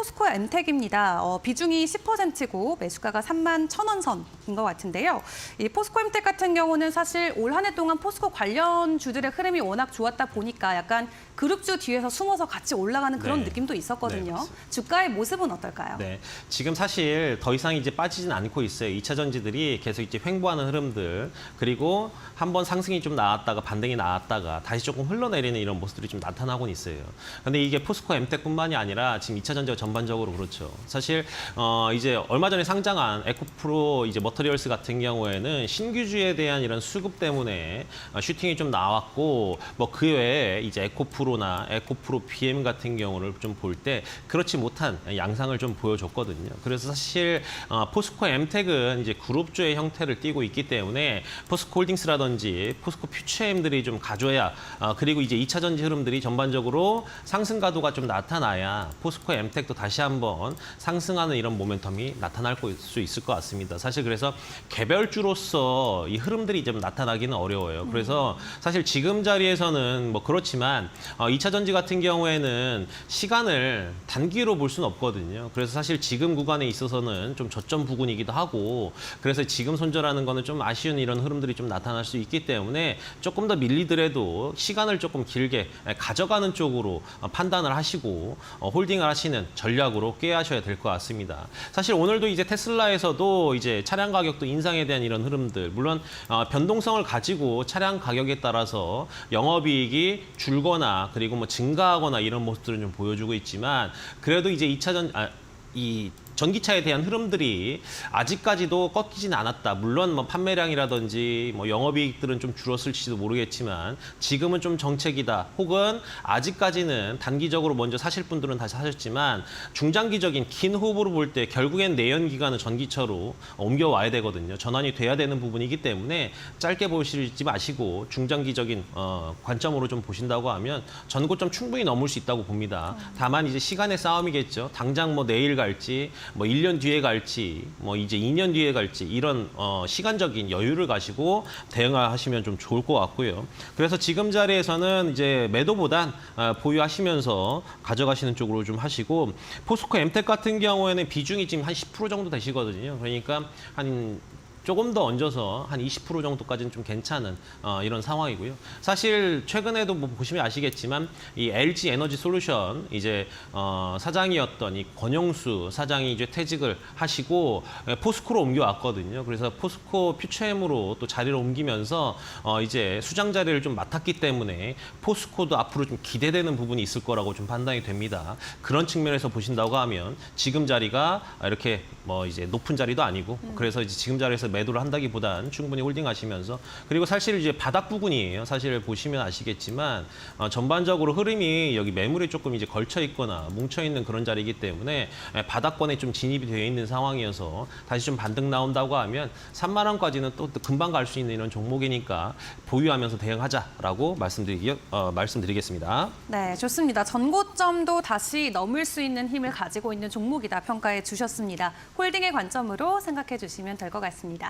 포스코 엠텍입니다. 어, 비중이 10%고 매수가가 3만 1,000원 선인 것 같은데요. 이 포스코 엠텍 같은 경우는 사실 올 한 해 동안 포스코 관련 주들의 흐름이 워낙 좋았다 보니까 약간 그룹주 뒤에서 숨어서 같이 올라가는 그런 네. 느낌도 네, 있었거든요. 맞습니다. 주가의 모습은 어떨까요? 네, 지금 사실 더 이상 이제 빠지진 않고 있어요. 2차 전지들이 계속 이제 횡보하는 흐름들 그리고 한번 상승이 좀 나왔다가 반등이 나왔다가 다시 조금 흘러내리는 이런 모습들이 좀 나타나고 있어요. 근데 이게 포스코 엠텍뿐만이 아니라 지금 2차 전지가 전 반적으로 그렇죠. 사실 어 이제 얼마 전에 상장한 에코프로 이제 머터리얼스 같은 경우에는 신규주에 대한 이런 수급 때문에 어, 슈팅이 좀 나왔고 뭐 그 외에 이제 에코프로나 에코프로 BM 같은 경우를 좀 볼 때 그렇지 못한 양상을 좀 보여줬거든요. 그래서 사실 어, 포스코 엠텍은 이제 그룹주의 형태를 띠고 있기 때문에 포스코 홀딩스라든지 포스코 퓨처엠들이 좀 가져야 어, 그리고 이제 2차 전지 흐름들이 전반적으로 상승 가도가 좀 나타나야 포스코 엠텍도 다시 한번 상승하는 이런 모멘텀이 나타날 거- 수 있을 것 같습니다. 사실 그래서 개별주로서 이 흐름들이 좀 나타나기는 어려워요. 그래서 사실 지금 자리에서는 뭐 그렇지만 어, 2차 전지 같은 경우에는 시간을 단기로 볼 수는 없거든요. 그래서 사실 지금 구간에 있어서는 좀 저점 부근이기도 하고 그래서 지금 손절하는 거는 좀 아쉬운 이런 흐름들이 좀 나타날 수 있기 때문에 조금 더 밀리더라도 시간을 조금 길게 가져가는 쪽으로 어, 판단을 하시고 어, 홀딩을 하시는 전 략으로 꾀하셔야 될 것 같습니다. 사실 오늘도 이제 테슬라에서도 이제 차량 가격도 인상에 대한 이런 흐름들 물론 어, 변동성을 가지고 차량 가격에 따라서 영업이익이 줄거나 그리고 뭐 증가하거나 이런 모습들은 좀 보여주고 있지만 그래도 이제 2차 전 아, 이 전기차에 대한 흐름들이 아직까지도 꺾이진 않았다. 물론 뭐 판매량이라든지 뭐 영업이익들은 좀 줄었을지도 모르겠지만 지금은 좀 정책이다. 혹은 아직까지는 단기적으로 먼저 사실 분들은 다시 사셨지만 중장기적인 긴 호흡으로 볼 때 결국엔 내연 기관은 전기차로 옮겨와야 되거든요. 전환이 돼야 되는 부분이기 때문에 짧게 보시지 마시고 중장기적인 어, 관점으로 좀 보신다고 하면 전고점 충분히 넘을 수 있다고 봅니다. 다만 이제 시간의 싸움이겠죠. 당장 뭐 내일 갈지 뭐 1년 뒤에 갈지 뭐 이제 2년 뒤에 갈지 이런 어, 시간적인 여유를 가지고 대응하시면 좀 좋을 것 같고요. 그래서 지금 자리에서는 이제 매도보단 어, 보유하시면서 가져가시는 쪽으로 좀 하시고 포스코 엠텍 같은 경우에는 비중이 지금 한 10% 정도 되시거든요. 그러니까 한 조금 더 얹어서 한 20% 정도까지는 좀 괜찮은 어, 이런 상황이고요. 사실 최근에도 뭐 보시면 아시겠지만 이 LG 에너지 솔루션 이제 어, 사장이었던 이 권영수 사장이 이제 퇴직을 하시고 예, 포스코로 옮겨왔거든요. 그래서 포스코 퓨처엠으로 또 자리를 옮기면서 어, 이제 수장 자리를 좀 맡았기 때문에 포스코도 앞으로 좀 기대되는 부분이 있을 거라고 좀 판단이 됩니다. 그런 측면에서 보신다고 하면 지금 자리가 이렇게 뭐 이제 높은 자리도 아니고 그래서 이제 지금 자리에서 매 도를 한다기보단 충분히 홀딩하시면서 그리고 사실 이제 바닥 부분이에요. 사실 보시면 아시겠지만 어, 전반적으로 흐름이 여기 매물이 조금 이제 걸쳐 있거나 뭉쳐 있는 그런 자리이기 때문에 에, 바닥권에 좀 진입이 되어 있는 상황이어서 다시 좀 반등 나온다고 하면 3만 원까지는 또 금방 갈 수 있는 이런 종목이니까 보유하면서 대응하자라고 말씀드리기 어, 말씀드리겠습니다. 네, 좋습니다. 전고점도 다시 넘을 수 있는 힘을 가지고 있는 종목이다 평가해 주셨습니다. 홀딩의 관점으로 생각해 주시면 될 것 같습니다.